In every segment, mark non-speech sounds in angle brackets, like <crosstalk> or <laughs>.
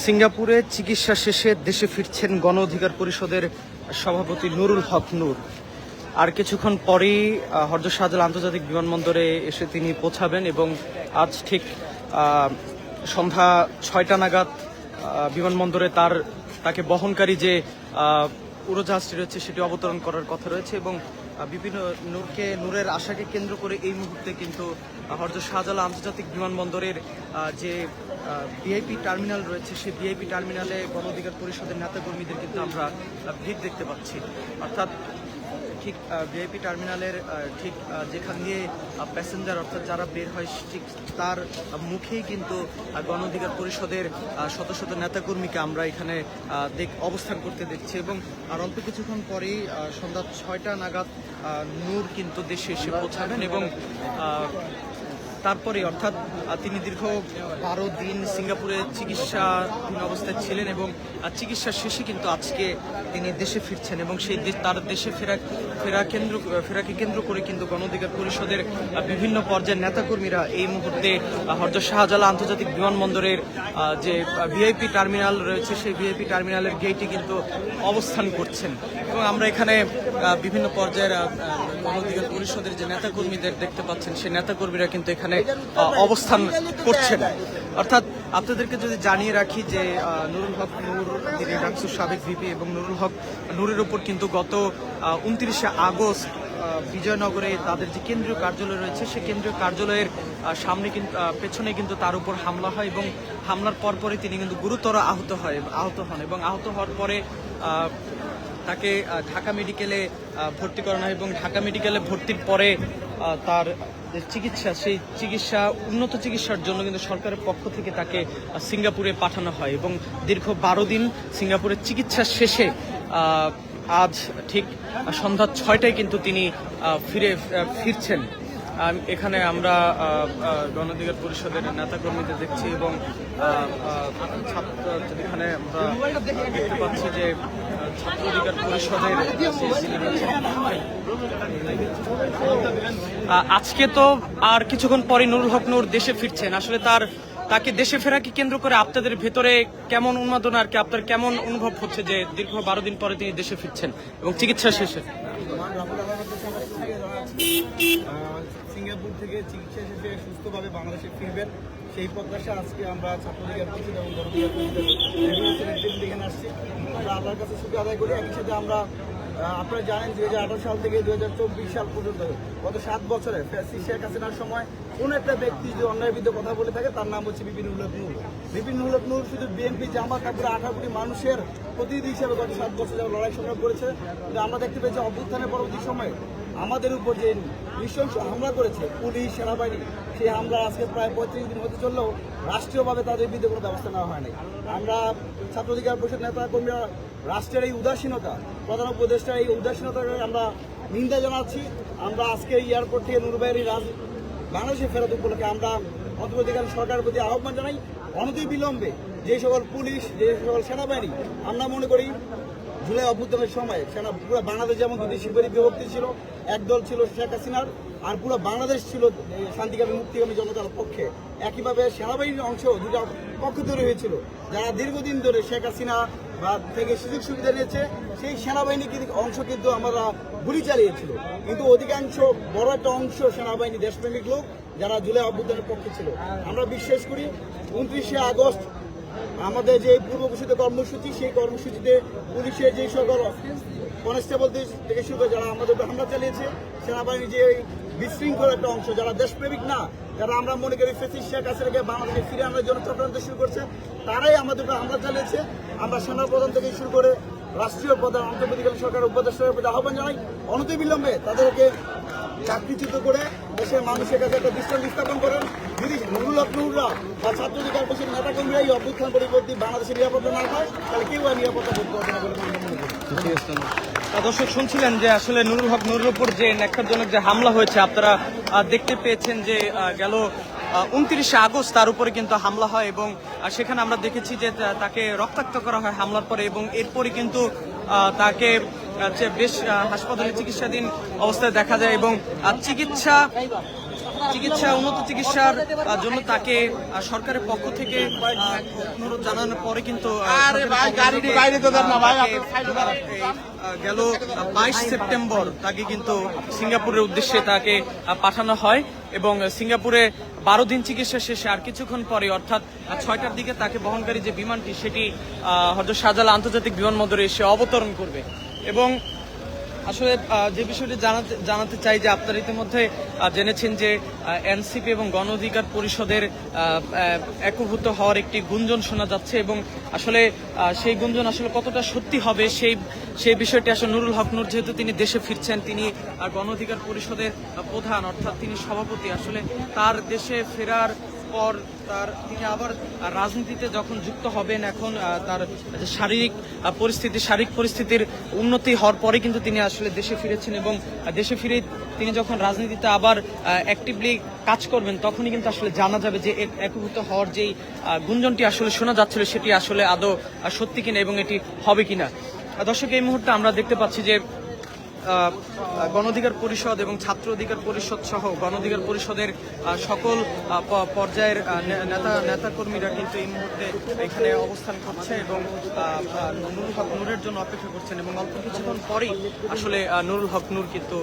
সিঙ্গাপুরে চিকিৎসা শেষে দেশে ফিরছেন গণ অধিকার পরিষদের সভাপতি নুরুল হক নূর। আর কিছুক্ষণ পরেই আহ, হরজ শাহজালাল আন্তর্জাতিক বিমানবন্দরে এসে তিনি পৌঁছাবেন এবং আজ ঠিক সন্ধ্যা ছয়টা নাগাদ বিমানবন্দরে তার তাকে বহনকারী যে উড়োজাহাজটি রয়েছে সেটি অবতরণ করার কথা রয়েছে এবং বিভিন্ন নূরকে, নূরের আশাকে কেন্দ্র করে এই মুহূর্তে কিন্তু হরজ শাহজালা আন্তর্জাতিক বিমানবন্দরের যে ভিআইপি টার্মিনাল রয়েছে, সেই ভিআইপি টার্মিনালে গণ অধিকার পরিষদের নেতাকর্মীদের কিন্তু আমরা ভিড় দেখতে পাচ্ছি। অর্থাৎ ঠিক ভিআইপি টার্মিনালের ঠিক যেখান দিয়ে প্যাসেঞ্জার অর্থাৎ যারা বের হয় ঠিক তার মুখেই কিন্তু আহ, গণ অধিকার পরিষদের শত শত নেতাকর্মীকে আমরা এখানে দেখ অবস্থান করতে দেখছি এবং আর অল্প কিছুক্ষণ পরেই সন্ধ্যা ছয়টা নাগাদ নূর কিন্তু দেশে এসে পৌঁছাবেন এবং তারপরে অর্থাৎ তিনি দীর্ঘ বারো দিন সিঙ্গাপুরে চিকিৎসাধীন অবস্থায় ছিলেন এবং চিকিৎসা শেষে কিন্তু আজকে তিনি দেশে ফিরছেন এবং সেই তার দেশে ফেরা ফেরা কেন্দ্র ফেরাকে কেন্দ্র করে কিন্তু গণ অধিকার পরিষদের বিভিন্ন পর্যায়ের নেতাকর্মীরা এই মুহূর্তে হরজ শাহজালাল আন্তর্জাতিক বিমানবন্দরের যে ভিআইপি টার্মিনাল রয়েছে সেই ভিআইপি টার্মিনালের গেটে কিন্তু অবস্থান করছেন। এবং আমরা এখানে বিভিন্ন পর্যায়ের আহ, গণ অধিকার পরিষদের যে নেতাকর্মীদের দেখতে পাচ্ছেন সেই নেতাকর্মীরা কিন্তু এখানে আহ, অবস্থান করছেন অর্থাৎ আপনাদেরকে যদি জানিয়ে রাখি যে নুরুল হক নূর তিনি ডাকসুর সাবেক ভিপি এবং নুরুল হক নূরের উপর কিন্তু গত উনত্রিশে আগস্ট বিজয়নগরে তাদের যে কেন্দ্রীয় কার্যালয় রয়েছে সেই কেন্দ্রীয় কার্যালয়ের সামনে কিন্তু পেছনে কিন্তু তার উপর হামলা হয় এবং হামলার পরপরই তিনি কিন্তু গুরুতর আহত হয় আহত হন এবং আহত হওয়ার পরে আহ, তাকে ঢাকা মেডিকেলে ভর্তি করানো হয় এবং ঢাকা মেডিকেলে ভর্তির পরে তার, যে চিকিৎসা, সেই চিকিৎসা, উন্নত চিকিৎসার জন্য কিন্তু সরকারের পক্ষ থেকে তাকে সিঙ্গাপুরে পাঠানো হয় এবং দীর্ঘ বারো দিন সিঙ্গাপুরের চিকিৎসা শেষে আজ ঠিক সন্ধ্যা ছয়টায় কিন্তু তিনি ফিরে ফিরছেন। এখানে আমরা আহ, আহ, গণ অধিকার পরিষদের নেতাকর্মীদের দেখছি এবং ছাত্র এখানে আমরা দেখতে পাচ্ছি যে ছাত্র অধিকার পরিষদের আজকে তো আর কিছুক্ষণ পরে নুরুল হক নূর দেশে ফিরছেন। আসলে তার তাকে দেশে ফেরাকে কেন্দ্র করে আপনাদের ভেতরে কেমন উন্মাদনা আর কি আপনার কেমন অনুভব হচ্ছে যে দীর্ঘ বারো দিন পরে তিনি দেশে ফিরছেন এবং চিকিৎসা শেষে? সিঙ্গাপুর থেকে চিকিৎসা শেষে সুস্থভাবে বাংলাদেশে ফিরবেন। সেই প্রত্যাশা আজকে আমরা ছাত্রলীগের পরিষদ এবং গণতন্ত্র এখানে আসছি। আমরা আল্লাহর কাছে শুক্র আদায় করি। একই সাথে আমরা আপনারা জানেন দুই সাল থেকে দুই সাল পর্যন্ত গত সাত বছরে ফ্যাসি শেখ হাসিনার সময় কোন একটা ব্যক্তি যদি অন্যায়ের বিরুদ্ধে কথা বলে থাকে, তার নাম হচ্ছে বিপিন উল্লেখ নূর। বিপিন উল্লেখ নূর শুধু বিএনপি জামা তারপরে আঠারো কোটি মানুষের প্রতিনিধি হিসেবে গত সাত বছর যারা লড়াই সংগ্রাম করেছে। কিন্তু আমরা দেখতে পেয়েছি অভ্যুত্থানের পরবর্তী সময়ে আমাদের উপর যে নৃশংস হামলা করেছে পুলিশ, সেনাবাহিনী, সেই হামলা আজকে প্রায় পঁয়ত্রিশ দিন হতে চললেও রাষ্ট্রীয়ভাবে তাদের বিরুদ্ধে কোনো ব্যবস্থা নেওয়া হয়নি আমরা ছাত্র অধিকার পরিষদ নেতা কর্মীরা রাষ্ট্রের এই উদাসীনতা, প্রধান উপদেষ্টার এই উদাসীনতাকে আমরা নিন্দা জানাচ্ছি। আমরা আজকে এই এয়ারপোর্ট থেকে নুরবাইয়ের রাজ, বাংলাদেশে ফেরত উপলক্ষে আমরা অন্তর্বর্তীকালীন সরকারের প্রতি আহ্বান জানাই। অনতি বিলম্বে যে সকল পুলিশ, যে সকল সেনাবাহিনী, আমরা মনে করি জুলাই অভ্যুত্থানের সময় সেনা পুরো বাংলাদেশ যেমন দুটি শিবিরে বিভক্তি ছিল, একদল ছিল শেখ হাসিনার, আর পুরো বাংলাদেশ ছিল শান্তিকামী, মুক্তিকামী জনতার পক্ষে। একইভাবে সেনাবাহিনীর অংশ দুটা পক্ষ তৈরি হয়েছিল, যারা দীর্ঘদিন ধরে শেখ হাসিনা বা থেকে সুযোগ সুবিধা নিয়েছে, সেই সেনাবাহিনী কিন্তু অংশ কিন্তু আমরা গুলি চালিয়েছিল। কিন্তু অধিকাংশ বড় একটা অংশ সেনাবাহিনী দেশপ্রেমিক লোক যারা জুলাই অভ্যুত্থানের পক্ষে ছিল। আমরা বিশ্বাস করি, উনত্রিশে আগস্ট আমাদের যে পূর্ব ঘোষিত কর্মসূচি, সেই কর্মসূচিতে পুলিশের যে সকল কনস্টেবল থেকে শুরু করে যারা আমাদের উপর হামলা চালিয়েছে সেনাবাহিনী যে বিশৃঙ্খল একটা অংশ, যারা দেশপ্রেমিক না, যারা আমরা মনে করি ফেসিস শেখ হাসিনাকে বাংলাদেশে ফিরে আনার জন্য চক্রান্ত শুরু করছে, তারাই আমাদের উপর হামলা চালিয়েছে। আমরা সেনা প্রধান থেকে শুরু করে রাষ্ট্রীয় প্রধান, আন্তর্জাতিক সরকার উপদেষ্টার প্রতি আহ্বান জানাই। অনতিবিলম্বে তাদেরকে চাকরিচ্যুত করে দেশের মানুষের কাছে একটা দৃষ্টান্ত স্থাপন করেন। যদি নুরুল হক নুররা বা ছাত্র পরিষদ নেতা কর্মীরা এই অভ্যুত্থান পরিবর্তী বাংলাদেশের নিরাপত্তা না পায়, তাহলে কেউ আর নিরাপত্তা বোধ করবে না দর্শক শুনছিলেন যে আসলে নুরুল হক নুরুল উপর যে ন্যাক্কারজনক যে হামলা হয়েছে, আপনারা দেখতে পেয়েছেন যে গেল উনত্রিশে আগস্ট তার উপরে কিন্তু হামলা হয় এবং সেখানে আমরা দেখেছি যে তাকে রক্তাক্ত করা হয় হামলার পরে এবং এরপরে কিন্তু তাকে বেশ হাসপাতালে চিকিৎসাধীন অবস্থায় দেখা যায় এবং চিকিৎসা চিকিৎসা উন্নত চিকিৎসার জন্য তাকে সরকারের পক্ষ থেকে অনুরোধ জানানোর পরে কিন্তু গেল বাইশ সেপ্টেম্বর তাকে কিন্তু সিঙ্গাপুরের উদ্দেশ্যে তাকে পাঠানো হয় এবং সিঙ্গাপুরে বারো দিন চিকিৎসা শেষে আর কিছুক্ষণ পরে অর্থাৎ ছয়টার দিকে তাকে বহনকারী যে বিমানটি সেটি হয়তো শাহজালাল আন্তর্জাতিক বিমানবন্দরে এসে অবতরণ করবে। এবং আসলে যে বিষয়টি জানাতে জানাতে চাই যে আপনারা ইতিমধ্যে জেনেছেন যে এনসিপি এবং গণ অধিকার পরিষদের আহ, হওয়ার একটি গুঞ্জন শোনা যাচ্ছে এবং আসলে সেই গুঞ্জন আসলে কতটা সত্যি হবে সেই সেই বিষয়টি আসলে নুরুল হক নূর যেহেতু তিনি দেশে ফিরছেন তিনি গণ অধিকার পরিষদের প্রধান অর্থাৎ তিনি সভাপতি আসলে তার দেশে ফেরার পর তার তিনি আবার রাজনীতিতে যখন যুক্ত হবেন, এখন তার শারীরিক পরিস্থিতি, শারীরিক পরিস্থিতির উন্নতি হওয়ার পরে কিন্তু তিনি আসলে দেশে ফিরেছেন এবং দেশে ফিরে তিনি যখন রাজনীতিতে আবার অ্যাক্টিভলি কাজ করবেন, তখনই কিন্তু আসলে জানা যাবে যে এক- একীভূত হওয়ার যেই গুঞ্জনটি আসলে শোনা যাচ্ছিল সেটি আসলে আদৌ সত্যি কিনা এবং এটি হবে কিনা। দর্শক, এই মুহূর্তে আমরা দেখতে পাচ্ছি যে আহ, গণ অধিকার পরিষদ এবং ছাত্র অধিকার পরিষদ সহ গণ অধিকার পরিষদের সকল পর্যায়ের নেতা নেতাকর্মীরা কিন্তু এই মুহূর্তে এখানে অবস্থান করছে এবং নুরুল হক নূরের জন্য অপেক্ষা করছেন এবং অল্প কিছুক্ষণ পরেই আসলে নুরুল হক নূর কিন্তু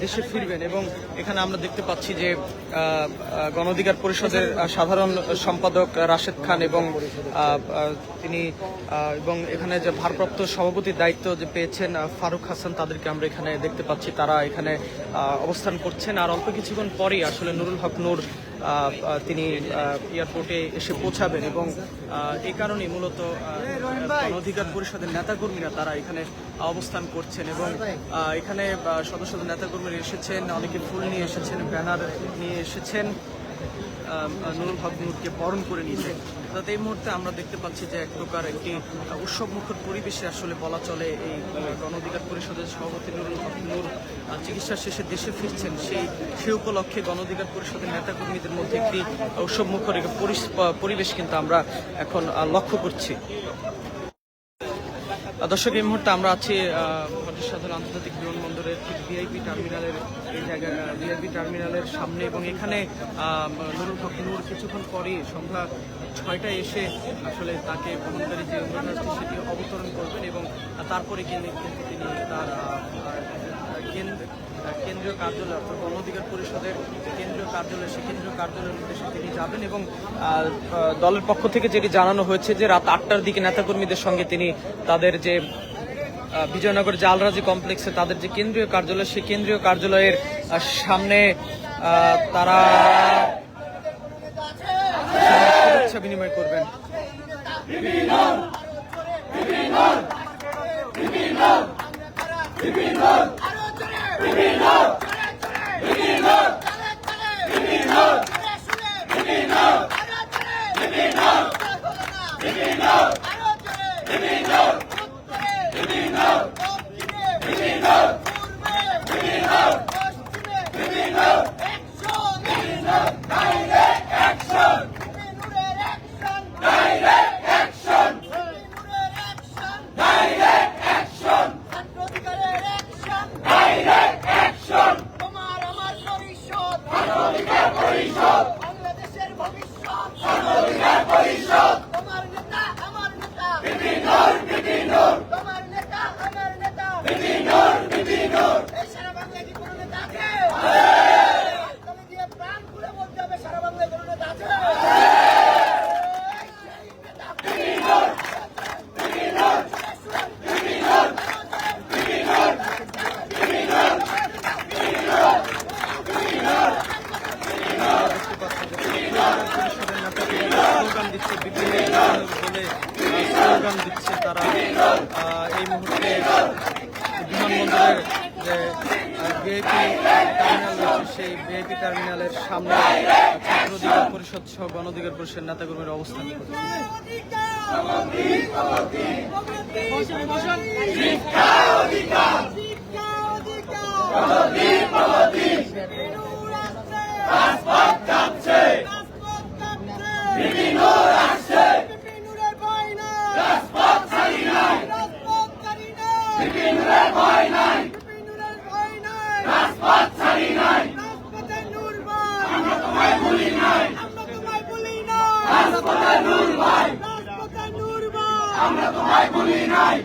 দেশে ফিরবেন এবং এখানে আমরা দেখতে পাচ্ছি যে আহ, আহ, গণ অধিকার পরিষদের সাধারণ সম্পাদক রাশেদ খান এবং তিনি এবং এখানে যে ভারপ্রাপ্ত সভাপতির দায়িত্ব যে পেয়েছেন ফারুক হাসান তাদেরকে আমরা এখানে দেখতে পাচ্ছি তারা এখানে অবস্থান করছেন। আর অল্প কিছুক্ষণ পরেই আসলে নুরুল হক নূর তিনি এয়ারপোর্টে এসে পৌঁছাবেন এবং আহ, এই কারণেই মূলত অধিকার পরিষদের নেতাকর্মীরা তারা এখানে অবস্থান করছেন এবং এখানে শত নেতাকর্মীরা এসেছেন অনেকে ফুল নিয়ে এসেছেন ব্যানার নিয়ে এসেছেন। নুরুল হক নূরকে বরণ করে নিয়েছে। অর্থাৎ এই মুহূর্তে আমরা দেখতে পাচ্ছি যে এক প্রকার একটি উৎসব মুখর পরিবেশে আসলে বলা চলে এই গণ অধিকার পরিষদের সভাপতি নুরুল হক নূর চিকিৎসা শেষে দেশে ফিরছেন। সেই সে উপলক্ষে গণ অধিকার পরিষদের নেতাকর্মীদের মধ্যে একটি উৎসব মুখর পরিবেশ কিন্তু আমরা এখন লক্ষ্য করছি। দর্শক, এই মুহূর্তে আমরা আছি সাধারণ আন্তর্জাতিক বিমানবন্দরের ঠিক ভিআইপি টার্মিনালের এই জায়গা ভিআইপি টার্মিনালের সামনে এবং এখানে নুরুল হক, নূর কিছুক্ষণ পরে সন্ধ্যা ছয়টায় এসে আসলে তাকে বহনকারী যে উন্নয়ন সেটি অবতরণ করবেন এবং তারপরে কিন্তু তিনি তার কেন্দ্রীয় কার্যালয় অর্থাৎ গণ অধিকার পরিষদের কেন্দ্রীয় কার্যালয় সেই কেন্দ্রীয় কার্যালয়ের উদ্দেশ্যে তিনি যাবেন এবং দলের পক্ষ থেকে যেটি জানানো হয়েছে যে রাত আটটার দিকে নেতাকর্মীদের সঙ্গে তিনি তাদের যে বিজয়নগর জালরাজি কমপ্লেক্সে তাদের যে কেন্দ্রীয় কার্যালয় সেই কেন্দ্রীয় কার্যালয়ের সামনে তারা শুভেচ্ছা বিনিময় করবেন। তোমার Let's <laughs> go. ভিআইপি টার্মিনাল রয়েছে সেই ভিআইপি টার্মিনালের সামনে ছাত্র অধিকার পরিষদ সহ গণ অধিকার পরিষদের নেতাকর্মীরা অবস্থান করছে রাজপথ ছাড়ি নাই পথ ছাড়ি নাই রাজপথে নূর ভাই আমরা তোমায় ভুলি নাই আমরা তোমায় ভুলি নাই রাজপথে নূর ভাই রাজপথে আমরা তোমায় ভুলি নাই